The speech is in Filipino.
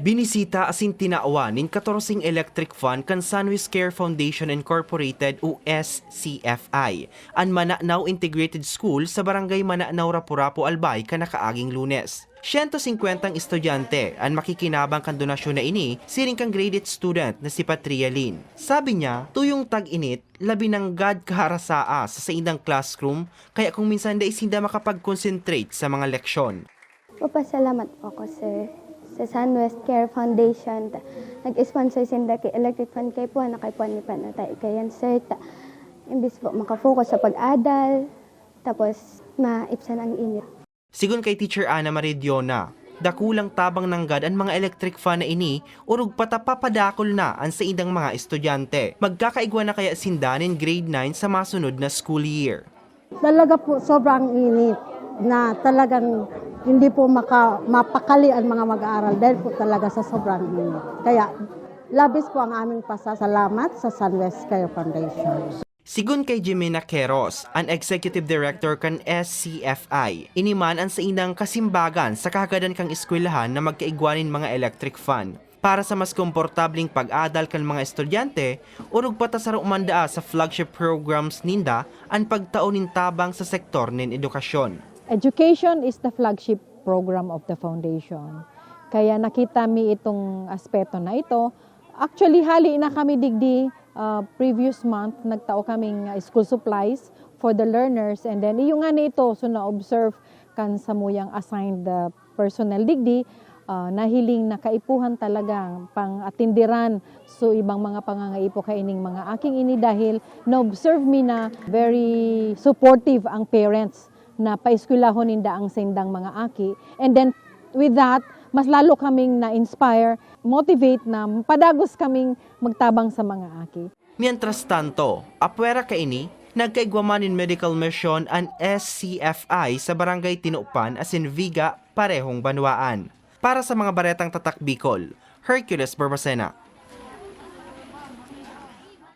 Binisita asin tinaawa nin 14 electric fan kan Sunwis Care Foundation Incorporated o SCFI, an Mananaw Integrated School sa Barangay Mananaw Rapurapo Albay kanakaaging lunes. 150 estudyante ang makikinabang kan donasyon na ini siring kang graded student na si Patria Lin. Sabi niya, tuyong tag-init, labi ng God kaharasaa sa sa indang classroom, kaya kung minsan da isinda makapag-concentrate sa mga leksyon. Papasalamat po ako, sir, sa Sunwest Care Foundation. Ta- Nag-sponsor sinda kay Electric Fan kay po, na kay po ni Panatay. Kayan, sir, ta, imbis po makafocus sa pag-adal, tapos maipsan ang init. Sigun kay Teacher Ana Maridiona, dakulang tabang ng God ang mga electric fan na ini urog patapapadakol na ang sa indang mga estudyante. Magkakaigwa na kaya sindanin grade 9 sa masunod na school year. Talaga po sobrang init na talagang hindi po maka, mapakali ang mga mag-aaral dahil po talaga sa sobrang init. Kaya labis po ang aming pasasalamat sa Sunwest Care Foundation. Sigun kay Jimena Queros, ang Executive Director kan SCFI, iniman ang sa inang kasimbagan sa kagadan kang eskwelahan na magkaigwanin mga electric fan. Para sa mas komportabling pag-adal kan mga estudyante, urog patasaro umandaa sa flagship programs ninda ang pagtaunin tabang sa sektor nin edukasyon. Education is the flagship program of the foundation. Kaya nakita mi itong aspeto na ito. Actually, hali na kami digdi uh, previous month, nagtao kaming uh, school supplies for the learners. And then, iyo nga ni ito, so na-observe kan sa muyang assigned uh, personnel digdi, uh, nahiling na kaipuhan talaga pang atindiran so ibang mga pangangaipo kaining mga aking ini dahil na-observe mi na very supportive ang parents na paeskwelahon ninda ang sendang mga aki. And then with that, mas lalo kaming na-inspire, motivate na padagos kaming magtabang sa mga aki. Mientras tanto, apwera ka ini, nagkaigwaman in medical mission ang SCFI sa barangay Tinupan as in Viga, parehong banwaan. Para sa mga baretang tatak Bicol, Hercules Barbacena,